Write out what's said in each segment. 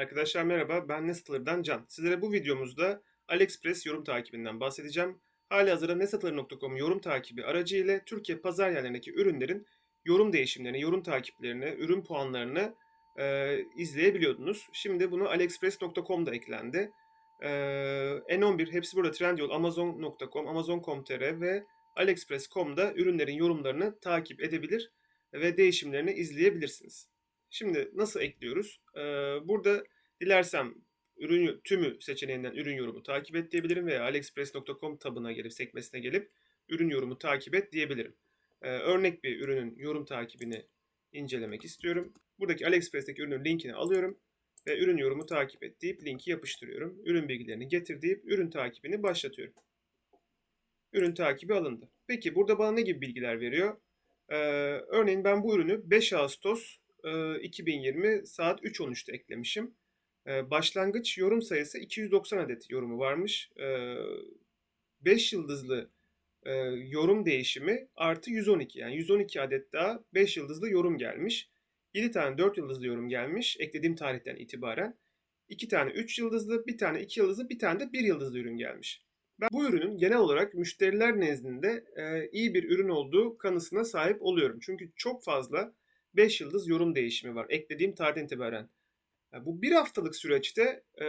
Arkadaşlar merhaba, ben Nesatılır'dan Can. Sizlere bu videomuzda AliExpress yorum takibinden bahsedeceğim. Hali hazırda nesatılır.com yorum takibi aracı ile Türkiye pazar yerlerindeki ürünlerin yorum değişimlerini, yorum takiplerini, ürün puanlarını e, izleyebiliyordunuz. Şimdi bunu aliexpress.com'da eklendi. E, N11, hepsi burada Trendyol, Amazon.com, Amazon.com.tr ve AliExpress.com'da ürünlerin yorumlarını takip edebilir ve değişimlerini izleyebilirsiniz. Şimdi nasıl ekliyoruz? Ee, burada dilersem ürün tümü seçeneğinden ürün yorumu takip et diyebilirim veya aliexpress.com tabına gelip sekmesine gelip ürün yorumu takip et diyebilirim. Ee, örnek bir ürünün yorum takibini incelemek istiyorum. Buradaki AliExpress'teki ürünün linkini alıyorum ve ürün yorumu takip et deyip linki yapıştırıyorum. Ürün bilgilerini getir deyip ürün takibini başlatıyorum. Ürün takibi alındı. Peki burada bana ne gibi bilgiler veriyor? Ee, örneğin ben bu ürünü 5 Ağustos 2020 saat 3.13'te eklemişim. Başlangıç yorum sayısı 290 adet yorumu varmış. E, 5 yıldızlı yorum değişimi artı 112 yani 112 adet daha 5 yıldızlı yorum gelmiş. 7 tane 4 yıldızlı yorum gelmiş eklediğim tarihten itibaren. 2 tane 3 yıldızlı, bir tane 2 yıldızlı, bir tane de 1 yıldızlı ürün gelmiş. Ben bu ürünün genel olarak müşteriler nezdinde iyi bir ürün olduğu kanısına sahip oluyorum. Çünkü çok fazla 5 yıldız yorum değişimi var eklediğim tarihten itibaren. Yani bu bir haftalık süreçte e,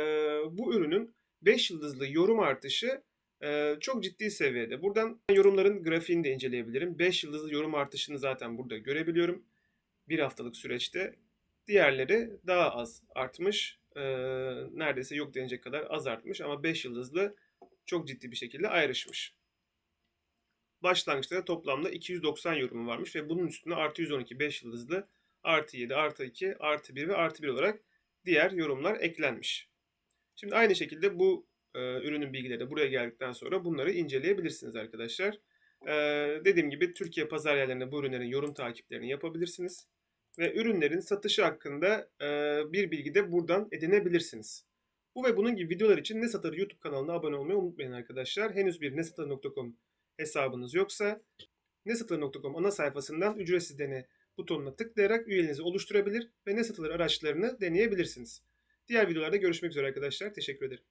bu ürünün 5 yıldızlı yorum artışı e, çok ciddi seviyede. Buradan yorumların grafiğini de inceleyebilirim. 5 yıldızlı yorum artışını zaten burada görebiliyorum. Bir haftalık süreçte. Diğerleri daha az artmış. E, neredeyse yok denecek kadar az artmış ama 5 yıldızlı çok ciddi bir şekilde ayrışmış. Başlangıçta da toplamda 290 yorumu varmış ve bunun üstüne artı 112 5 yıldızlı artı 7 artı 2 artı 1 ve artı 1 olarak diğer yorumlar eklenmiş. Şimdi aynı şekilde bu e, ürünün bilgileri de buraya geldikten sonra bunları inceleyebilirsiniz arkadaşlar. E, dediğim gibi Türkiye pazar yerlerinde bu ürünlerin yorum takiplerini yapabilirsiniz. Ve ürünlerin satışı hakkında e, bir bilgi de buradan edinebilirsiniz. Bu ve bunun gibi videolar için Ne Satır YouTube kanalına abone olmayı unutmayın arkadaşlar. Henüz bir nesatır.com hesabınız yoksa nesatılır.com ana sayfasından ücretsiz dene butonuna tıklayarak üyeliğinizi oluşturabilir ve ne satılır araçlarını deneyebilirsiniz. Diğer videolarda görüşmek üzere arkadaşlar. Teşekkür ederim.